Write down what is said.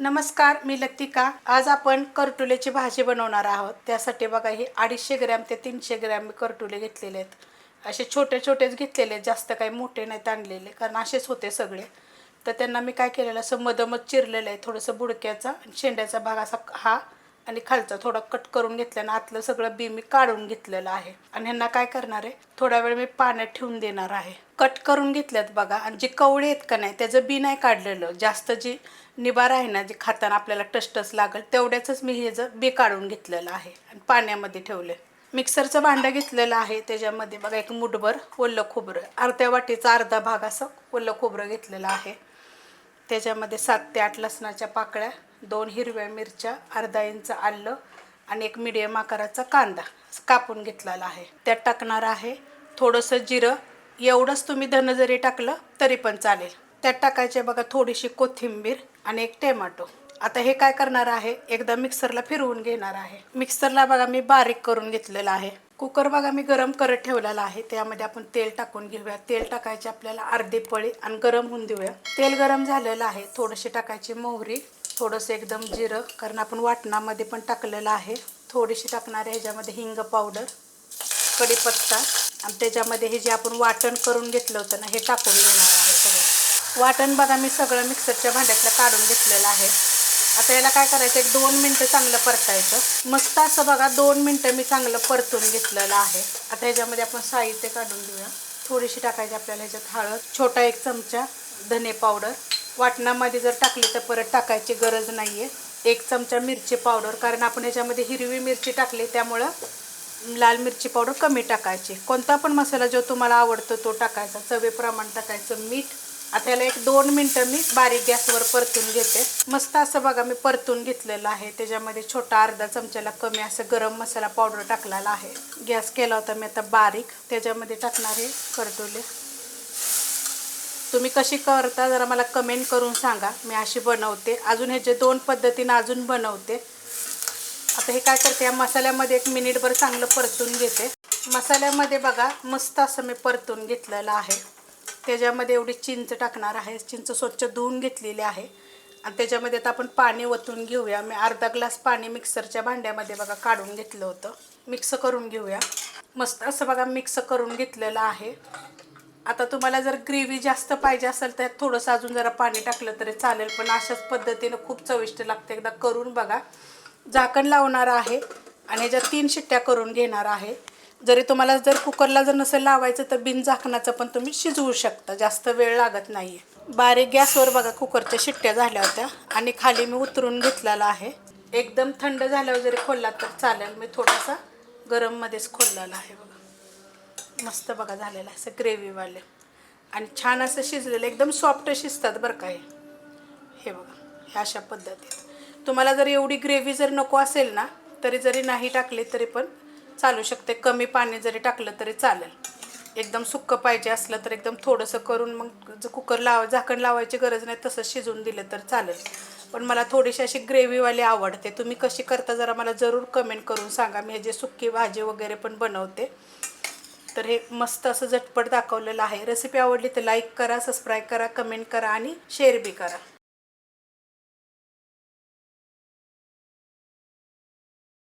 नमस्कार मी लतिका. आज आपण करटुल्याची भाजी बनवणार आहोत. त्यासाठी बघा हे अडीचशे ग्रॅम ते तीनशे ग्रॅम मी करटुले घेतलेले आहेत. असे छोटे छोटेच घेतलेले आहेत जास्त काही मोठे नाहीत आणलेले कारण असेच होते सगळे. तर त्यांना मी काय केलेलं असं मधमध चिरलेलं आहे थोडंसं बुडक्याचा आणि शेंड्याचा भाग असा हा आणि खालचा थोडा कट करून घेतला आणि आतलं सगळं बी मी काढून घेतलेलं आहे. आणि ह्यांना काय करणार आहे? थोडा वेळ मी पाण्यात ठेवून देणार आहे. कट करून घेतल्यात बघा. आणि जे कवळे आहेत का नाही त्याचं बी नाही काढलेलं. जास्त जी निबार आहे ना जे खाताना आपल्याला टसटस लागेल तेवढ्याच मी हे बी काढून घेतलेलं आहे. आणि पाण्यामध्ये ठेवले मिक्सरचं भांडं घेतलेलं आहे. त्याच्यामध्ये बघा एक मुठभर ओलं खोबरं अर्ध्या वाटीचा अर्धा भाग असं ओलं खोबरं घेतलेलं आहे. त्याच्यामध्ये सात ते आठ लसणाच्या पाकळ्या दोन हिरव्या मिरच्या अर्धा इंच आलं आणि एक मिडियम आकाराचा कांदा कापून घेतलेला आहे. त्यात टाकणार आहे थोडंसं जिरं. एवढंच तुम्ही धन जरी टाकलं तरी पण चालेल. त्यात टाकायचे बघा थोडीशी कोथिंबीर आणि एक टोमॅटो आता हे काय करणार आहे? एकदा मिक्सरला फिरवून घेणार आहे. मिक्सरला बघा मी बारीक करून घेतलेला आहे. कुकर बघा मी गरम करत ठेवलेला आहे. त्यामध्ये आपण तेल टाकून घेऊया. तेल टाकायचे आपल्याला अर्धी पळी आणि गरम होऊन देऊया. तेल गरम झालेलं आहे. थोडीशी टाकायची मोहरी. थोडंसं एकदम जिरं कारण आपण वाटणामध्ये पण टाकलेलं आहे. थोडीशी टाकणार आहे ह्याच्यामध्ये हिंग पावडर कढीपत्ता आणि त्याच्यामध्ये हे जे आपण वाटण करून घेतलं होतं ना हे टाकून घेणार आहे सगळं. वाटण बघा मी सगळं मिक्सरच्या भांड्यातलं काढून घेतलेलं आहे. आता याला काय करायचं एक दोन मिनटं चांगलं परतायचं. मस्त असं बघा दोन मिनटं मी चांगलं परतून घेतलेलं आहे. आता ह्याच्यामध्ये आपण साहित्य काढून घेऊया. थोडीशी टाकायची आपल्याला ह्याच्यात हळद छोटा एक चमचा धने पावडर वाटणामध्ये जर टाकली तर परत टाकायची गरज नाही आहे एक चमचा मिरची पावडर कारण आपण ह्याच्यामध्ये हिरवी मिरची टाकली त्यामुळं लाल मिरची पावडर कमी टाकायची. कोणता पण मसाला जो तुम्हाला आवडतो तो टाकायचा. चवेप्रमाणे टाकायचं मीठ. आता याला एक दोन मिनटं मी बारीक गॅसवर परतून घेते. मस्त असं बघा मी परतून घेतलेलं आहे. त्याच्यामध्ये छोटा अर्धा चमच्याला कमी असं गरम मसाला पावडर टाकलेला आहे. गॅस केला होता मी आता बारीक. त्याच्यामध्ये टाकणारे करटोले तुम्ही कशी करता जरा मला कमेंट करून सांगा. मी अशी बनवते. अजून ह्याचे दोन पद्धतीनं अजून बनवते. आता हे काय करते या मसाल्यामध्ये एक मिनिटभर चांगलं परतून घेते. मसाल्यामध्ये बघा मस्त असं मी परतून घेतलेलं आहे. त्याच्यामध्ये एवढी चिंच टाकणार आहे. चिंच स्वच्छ धुवून घेतलेली आहे. आणि त्याच्यामध्ये आता आपण पाणी ओतून घेऊया. मी अर्धा ग्लास पाणी मिक्सरच्या भांड्यामध्ये बघा काढून घेतलं होतं. मिक्स करून घेऊया. मस्त असं बघा मिक्स करून घेतलेलं आहे. आता तुम्हाला जर ग्रेव्ही जास्त पाहिजे असेल तर थोडंसं अजून जरा पाणी टाकलं तरी चालेल पण अशाच पद्धतीनं खूप चविष्ट लागते. एकदा करून बघा. झाकण लावणार आहे आणि ह्याच्यात तीन शिट्ट्या करून घेणार आहे. जरी तुम्हाला जर कुकरला जर नसेल लावायचं तर बिन झाकणाचं पण तुम्ही शिजवू शकता. जास्त वेळ लागत नाही आहे बारीक गॅसवर बघा कुकरच्या शिट्ट्या झाल्या होत्या आणि खाली मी उतरून घेतलेला आहे. एकदम थंड झाल्यावर जरी खोलला तर चालेल. मी थोडासा गरममध्येच खोललेला आहे बघा. मस्त बघा झालेलं आहे असं ग्रेव्हीवाले. आणि छान असं शिजलेलं एकदम सॉफ्ट शिजतात बरं का हे. बघा ह्या अशा पद्धतीत. तुम्हाला जर एवढी ग्रेव्ही जर नको असेल ना तरी जरी नाही टाकली तरी पण चालू शकते. कमी पाणी जरी टाकलं तरी चालेल. एकदम सुक्कं पाहिजे असलं तर एकदम थोडंसं करून मग जर कुकर लाव झाकण लावायची गरज नाही तसं शिजवून दिलं तर चालेल. पण मला थोडीशी अशी ग्रेव्हीवाली आवडते. तुम्ही कशी करता जरा मला जरूर कमेंट करून सांगा. मी जे सुक्की भाजी वगैरे पण बनवते तर हे मस्त असं झटपट दाखवलेलं आहे. रेसिपी आवडली तर लाईक करा सबस्क्राईब करा कमेंट करा आणि शेअर बी करा.